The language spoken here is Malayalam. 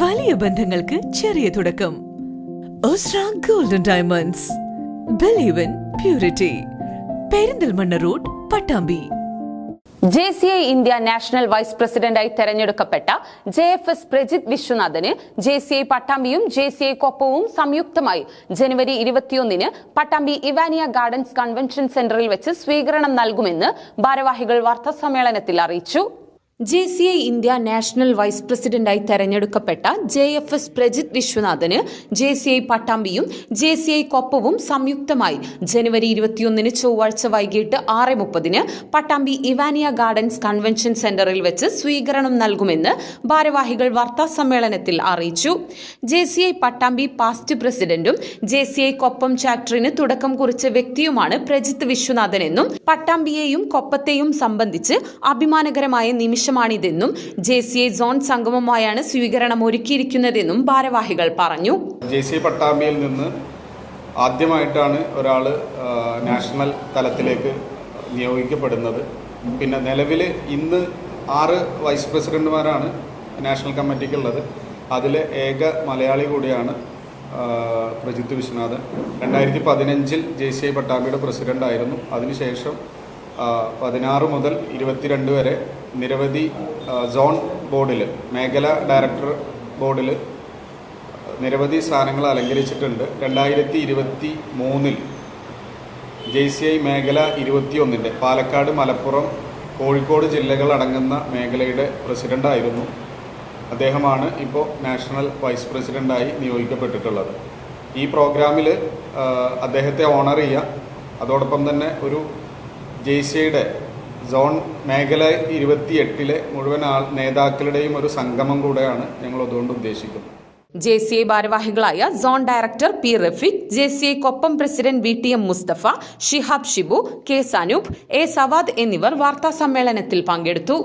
വലിയ ബന്ധങ്ങൾക്ക് ചെറിയ തുടക്കം. Osra golden diamonds believe in purity Perinthalmanna road Pattambi. J C I India national vice പ്രസിഡന്റായി തെരഞ്ഞെടുക്കപ്പെട്ട ജെ എഫ് എസ് പ്രജിത് വിശ്വനാഥന് ജെ സി ഐ പട്ടാമ്പിയും ജെ സി ഐ കൊപ്പവും സംയുക്തമായി ജനുവരി ഇരുപത്തിയൊന്നിന് പട്ടാമ്പി ഇവാനിയ ഗാർഡൻസ് കൺവെൻഷൻ സെന്ററിൽ വെച്ച് സ്വീകരണം നൽകുമെന്ന് ഭാരവാഹികൾ വാർത്താസമ്മേളനത്തിൽ അറിയിച്ചു. J C I India national vice പ്രസിഡന്റായി തെരഞ്ഞെടുക്കപ്പെട്ട ജെ എഫ് എസ് പ്രജിത് വിശ്വനാഥന് ജെ സി ഐ പട്ടാമ്പിയും ജെ സി ഐ കൊപ്പവും സംയുക്തമായി ജനുവരി ഇരുപത്തിയൊന്നിന് ചൊവ്വാഴ്ച വൈകിട്ട് ആറ് മുപ്പതിന് പട്ടാമ്പി ഇവാനിയ ഗാർഡൻസ് കൺവെൻഷൻ സെന്ററിൽ വെച്ച് സ്വീകരണം നൽകുമെന്ന് ഭാരവാഹികൾ വാർത്താ സമ്മേളനത്തിൽ അറിയിച്ചു. J C I Pattambi past പ്രസിഡന്റും ജെ സി ഐ കൊപ്പം ചാപ്റ്ററിന് തുടക്കം കുറിച്ച വ്യക്തിയുമാണ് പ്രജിത് വിശ്വനാഥൻ എന്നും പട്ടാമ്പിയെയും കൊപ്പത്തെയും സംബന്ധിച്ച് അഭിമാനകരമായ നിമിഷമാണിതെന്നും ജെ സി ഐ സോൺ സംഗമമായാണ് സ്വീകരണം ഒരുക്കിയിരിക്കുന്നതെന്നും ഭാരവാഹികൾ പറഞ്ഞു. ജെ സി പട്ടാമ്പിയിൽ നിന്ന് ആദ്യമായിട്ടാണ് ഒരാൾ നാഷണൽ തലത്തിലേക്ക് നിയോഗിക്കപ്പെടുന്നത്. പിന്നെ നിലവിൽ ഇന്ന് ആറ് വൈസ് പ്രസിഡന്റുമാരാണ് നാഷണൽ കമ്മിറ്റിക്കുള്ളത്. അതിൽ ഏക മലയാളി കൂടിയാണ് പ്രജിത് പ്രജിത്ത് വിശ്വനാഥൻ. രണ്ടായിരത്തി പതിനഞ്ചിൽ ജെ സി ഐ പട്ടാമ്പിയുടെ പ്രസിഡന്റായിരുന്നു അതിനുശേഷം പതിനാറ് മുതൽ ഇരുപത്തിരണ്ട് വരെ നിരവധി സോൺ ബോർഡിൽ മേഖല ഡയറക്ടർ ബോർഡിൽ നിരവധി സ്ഥാനങ്ങൾ അലങ്കരിച്ചിട്ടുണ്ട്. രണ്ടായിരത്തി ഇരുപത്തി മൂന്നിൽ ജെ സി ഐ മേഖല ഇരുപത്തിയൊന്നിന്റെ പാലക്കാട് മലപ്പുറം കോഴിക്കോട് ജില്ലകൾ അടങ്ങുന്ന മേഖലയുടെ പ്രസിഡന്റായിരുന്നു അദ്ദേഹമാണ് ഇപ്പോൾ നാഷണൽ വൈസ് പ്രസിഡന്റായി നിയോഗിക്കപ്പെട്ടിട്ടുള്ളത്. ഈ പ്രോഗ്രാമിൽ അദ്ദേഹത്തെ ഓണർ ചെയ്യുക. അതോടൊപ്പം തന്നെ ഒരു ജെ സി ഐയുടെ സോൺ മേഖല ഇരുപത്തിയെട്ടിലെ മുഴുവൻ നേതാക്കളുടെയും ഒരു സംഗമം കൂടെയാണ് ഞങ്ങൾ അതുകൊണ്ട് ഉദ്ദേശിക്കുന്നത്. ജെ സി ഐ ഭാരവാഹികളായ zone director P Rafeeq J C I Koppam president V T M Mustafa Shihab Shibu K Sanoop A Savad എന്നിവർ വാർത്താ സമ്മേളനത്തിൽ പങ്കെടുത്തു.